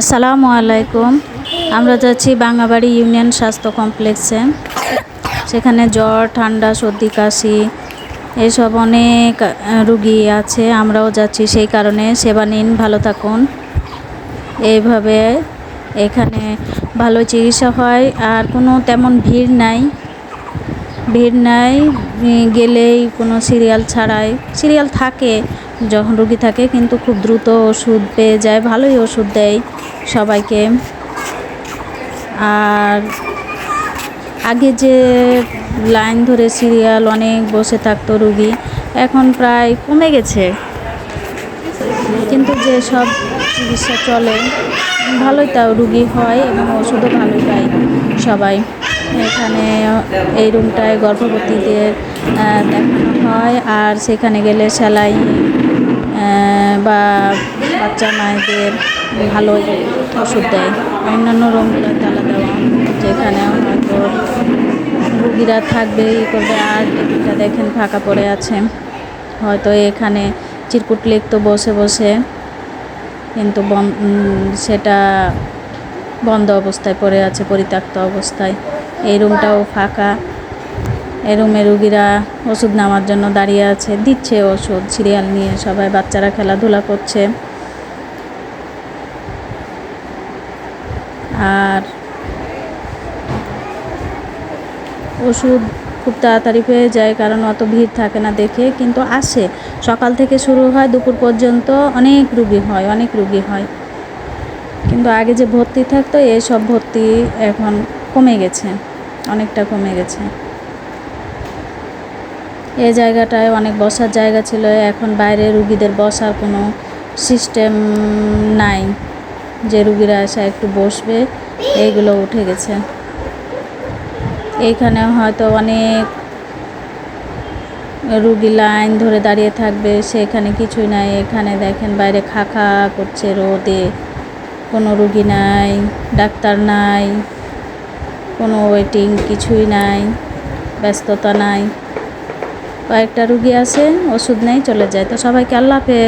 আসসালামু আলাইকুম। আমরা যাচ্ছি বাঙাবাড়ি ইউনিয়ন স্বাস্থ্য কমপ্লেক্সে। সেখানে জ্বর, ঠান্ডা, সর্দি, কাশি, এসব অনেক রুগী আছে। আমরাও যাচ্ছি সেই কারণে। সেবা নিন, ভালো থাকুন। এইভাবে এখানে ভালো চিকিৎসা হয়। আর কোনো তেমন ভিড় নাই। ভিড় নাই গেলেই কোনো সিরিয়াল ছাড়াই। সিরিয়াল থাকে যখন রুগী থাকে কিন্তু খুব দ্রুত ওষুধ পেয়ে যায়, ভালোই ওষুধ দেয় সবাইকে। আর আগে যে লাইন ধরে সিরিয়াল অনেক বসে থাকতো রুগী, এখন প্রায় কমে গেছে। কিন্তু যে সব চিকিৎসা চলে, ভালোই তাও রুগী হয় এবং ওষুধও ভালোই পায় সবাই। এখানে এই রুমটায় গর্ভবতীদের দেখানো হয় আর সেখানে গেলে সেলাই বা বাচ্চা মায়েদের ভালোই ওষুধ দেয়। অন্যান্য রুমগুলোতে আলাদা যেখানে হয়তো রুগীরা থাকবে, ই করবে, আর এটা দেখেন ফাঁকা পড়ে আছে। হয়তো এখানে চিরকুট লিখতো বসে বসে কিন্তু সেটা বন্ধ অবস্থায় পড়ে আছে, পরিত্যক্ত অবস্থায়। এই রুমটাও ফাঁকা। রুমে রুগীরা ওষুধ নেওয়ার জন্য দাঁড়িয়ে আছে, দিচ্ছে ওষুধ, সিরিয়াল নিয়ে সবাই বাচ্চারা খেলাধুলা করছে। আর ওষুধ খুব তাড়াতাড়ি পেয়ে যায়, কারণ অত ভিড় থাকে না দেখে, কিন্তু আসে। সকাল থেকে শুরু হয়, দুপুর পর্যন্ত অনেক রুগী হয়, অনেক রুগী হয়। কিন্তু আগে যে ভর্তি থাকতো এইসব ভর্তি এখন কমে গেছে, অনেকটা কমে গেছে। এই জায়গাটায় অনেক বসার জায়গা ছিল, এখন বাইরে রুগীদের বসার কোনো সিস্টেম নাই। যে রুগীরা এসে একটু বসবে এইগুলো উঠে গেছে। এইখানে হয়তো অনেক রুগী লাইন ধরে দাঁড়িয়ে থাকবে, সেখানে কিছুই নাই। এখানে দেখেন বাইরে খা খা করছে রোদে। কোনো রুগী নাই, ডাক্তার নাই, কোনো ওয়েটিং কিছুই নাই, ব্যস্ততা নাই। কয়েকটা রুগী আছে ওষুধ নেই চলে যায়। তো সবাইকে আল্লাহ হাফেজ।